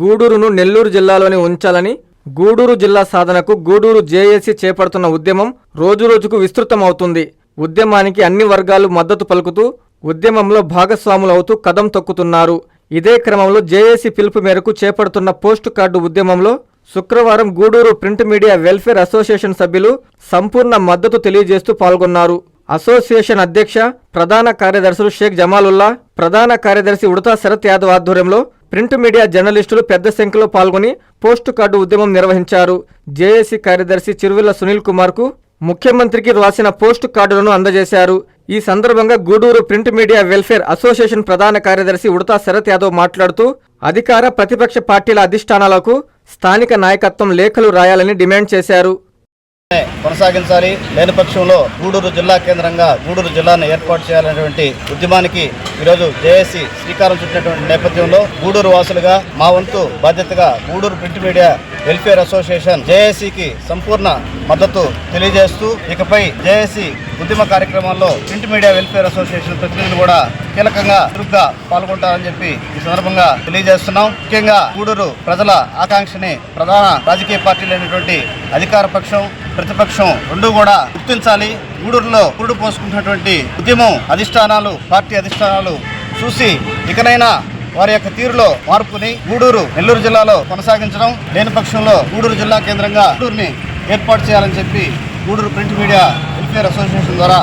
గూడూరును నెల్లూరు జిల్లాలోనే ఉంచాలని గూడూరు జిల్లా సాధనకు గూడూరు జేఏసీ చేపడుతున్న ఉద్యమం రోజురోజుకు విస్తృతమవుతుంది. ఉద్యమానికి అన్ని వర్గాలు మద్దతు పలుకుతూ ఉద్యమంలో భాగస్వాములవుతూ కదం తొక్కుతున్నారు. ఇదే క్రమంలో జేఏసీ పిలుపు మేరకు చేపడుతున్న పోస్టు కార్డు ఉద్యమంలో శుక్రవారం Gudur print media welfare association సభ్యులు సంపూర్ణ మద్దతు తెలియజేస్తూ పాల్గొన్నారు. అసోసియేషన్ అధ్యక్ష ప్రధాన కార్యదర్శులు షేక్ జమాలుల్లా ప్రధాన కార్యదర్శి ఉడతా శరత్ యాదవ్ ఆధ్వర్యంలో ప్రింట్ మీడియా జర్నలిస్టులు పెద్ద సంఖ్యలో పాల్గొని పోస్టు కార్డు ఉద్యమం నిర్వహించారు. జేఏసీ కార్యదర్శి చిరువిల్ల సునీల్ కుమార్కు ముఖ్యమంత్రికి రాసిన పోస్టు కార్డులను అందజేశారు. ఈ సందర్భంగా Gudur print media welfare association ప్రధాన కార్యదర్శి ఉడతా శరత్ యాదవ్ మాట్లాడుతూ అధికార ప్రతిపక్ష పార్టీల అధిష్టానాలకు స్థానిక నాయకత్వం లేఖలు రాయాలని డిమాండ్ చేశారు. కొనసాగించాలి. లేని పక్షంలో గూడూరు జిల్లా కేంద్రంగా గూడూరు జిల్లాను ఏర్పాటు చేయాలనేటువంటి ఉద్యమానికి ఈరోజు జేఏసీ శ్రీకారం చుట్టినటువంటి నేపథ్యంలో గూడూరు వాసులుగా మా వంతు బాధ్యతగా Gudur print media welfare association జేఏసీకి సంపూర్ణ మద్దతు తెలియజేస్తూ ఇకపై జేఏసీ ఉద్యమ కార్యక్రమాల్లో ప్రింట్ మీడియా వెల్ఫేర్ అసోసియేషన్ ప్రతినిధులు కూడా కీలకంగా చురుగ్గా పాల్గొంటారని చెప్పి ఈ సందర్భంగా తెలియజేస్తున్నాం. ముఖ్యంగా గూడూరు ప్రజల ఆకాంక్షని ప్రధాన రాజకీయ పార్టీలైనటువంటి అధికార పక్షం ప్రతిపక్షం రెండు కూడా గుర్తించాలి. గూడూరులో పురుడు పోసుకుంటున్నటువంటి ఉద్యమం అధిష్టానాలు పార్టీ అధిష్టానాలు చూసి ఇకనైనా వారి యొక్క తీరులో మార్పుని గూడూరు నెల్లూరు జిల్లాలో కొనసాగించడం లేని పక్షంలో గూడూరు జిల్లా కేంద్రంగా గూడూరుని ఏర్పాటు చేయాలని చెప్పి Gudur print media welfare association ద్వారా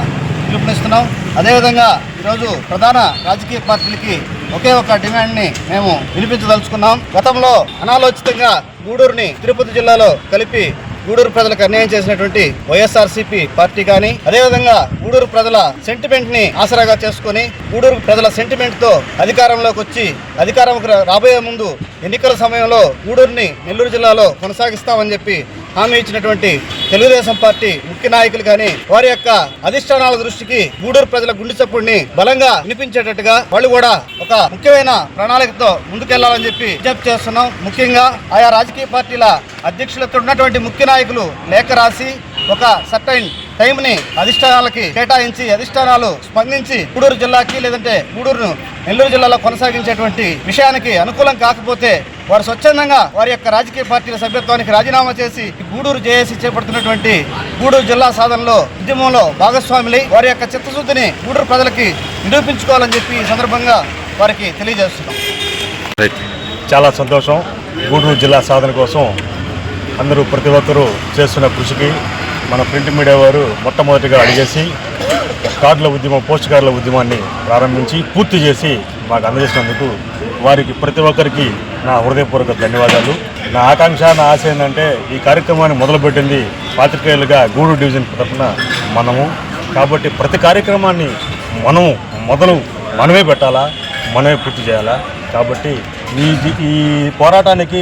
పిలుపునిస్తున్నాం. అదేవిధంగా ఈరోజు ప్రధాన రాజకీయ పార్టీలకి ఒకే ఒక డిమాండ్ని మేము వినిపించదలుచుకున్నాం. గతంలో అనాలోచితంగా గూడూరుని తిరుపతి జిల్లాలో కలిపి గూడూరు ప్రజలకు అన్యాయం చేసినటువంటి వైఎస్ఆర్సీపీ పార్టీ కానీ అదేవిధంగా గూడూరు ప్రజల సెంటిమెంట్ని ఆసరాగా చేసుకొని గూడూరు ప్రజల సెంటిమెంట్తో అధికారంలోకి వచ్చి అధికారం రాబోయే ముందు ఎన్నికల సమయంలో గూడూరుని నెల్లూరు జిల్లాలో కొనసాగిస్తామని చెప్పి హామీ ఇచ్చినటువంటి తెలుగుదేశం పార్టీ ముఖ్య నాయకులు కానీ వారి యొక్క అధిష్టానాల దృష్టికి గూడూరు ప్రజల గుండె చప్పుడిని బలంగా వినిపించేటట్టుగా వాళ్ళు కూడా ఒక ముఖ్యమైన ప్రణాళికతో ముందుకెళ్ళాలని చెప్పి విజ్ఞప్తి చేస్తున్నాం. ముఖ్యంగా ఆయా రాజకీయ పార్టీల అధ్యక్షులతో ఉన్నటువంటి ముఖ్య నాయకులు లేఖ రాసి ఒక సర్టైన్ టైంని అధిష్టానాలకి కేటాయించి అధిష్టానాలు స్పందించి గూడూరు జిల్లాకి లేదంటే గూడూరును నెల్లూరు జిల్లాలో కొనసాగించేటువంటి విషయానికి అనుకూలం కాకపోతే వారు స్వచ్ఛందంగా వారి యొక్క రాజకీయ పార్టీల సభ్యత్వానికి రాజీనామా చేసి గూడూరు జేఏసీ చేపడుతున్నటువంటి గూడూరు జిల్లా సాధనలో ఉద్యమంలో భాగస్వాములై వారి యొక్క చిత్తశుద్ధిని గూడూరు ప్రజలకి నిరూపించుకోవాలని చెప్పి ఈ సందర్భంగా వారికి తెలియజేస్తున్నాం. చాలా సంతోషం. గూడూరు జిల్లా సాధన కోసం అందరూ ప్రతి ఒక్కరూ చేస్తున్న కృషికి మన ప్రింట్ మీడియా వారు మొట్టమొదటిగా అడిగేసి కార్డుల ఉద్యమం పోస్ట్ కార్డుల ఉద్యమాన్ని ప్రారంభించి పూర్తి చేసి మాకు అందజేసినందుకు వారికి ప్రతి ఒక్కరికి నా హృదయపూర్వక ధన్యవాదాలు. నా ఆకాంక్ష నా ఆశ ఏంటంటే ఈ కార్యక్రమాన్ని మొదలుపెట్టింది పాత్రికేయులుగా గూడూరు డివిజన్ తరఫున మనము. కాబట్టి ప్రతి కార్యక్రమాన్ని మనము మొదలు మనమే పెట్టాలా? మనమే పూర్తి చేయాలా? కాబట్టి ఈ ఈ పోరాటానికి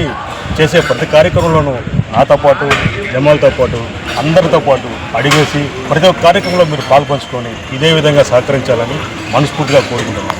చేసే ప్రతి కార్యక్రమంలోనూ నాతో పాటు జమాలతో పాటు అందరితో పాటు అడిగేసి ప్రతి ఒక్క కార్యక్రమంలో మీరు పాల్పంచుకొని ఇదే విధంగా సహకరించాలని మనస్ఫూర్తిగా కోరుకుంటున్నాను.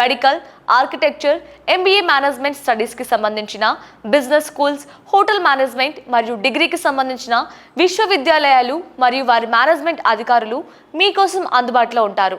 medical architecture MBA management స్టడీస్కి సంబంధించిన బిజినెస్ స్కూల్స్ హోటల్ మేనేజ్మెంట్ మరియు డిగ్రీకి సంబంధించిన విశ్వవిద్యాలయాలు మరియు వారి మేనేజ్మెంట్ అధికారులు మీకోసం అందుబాటులో ఉంటారు.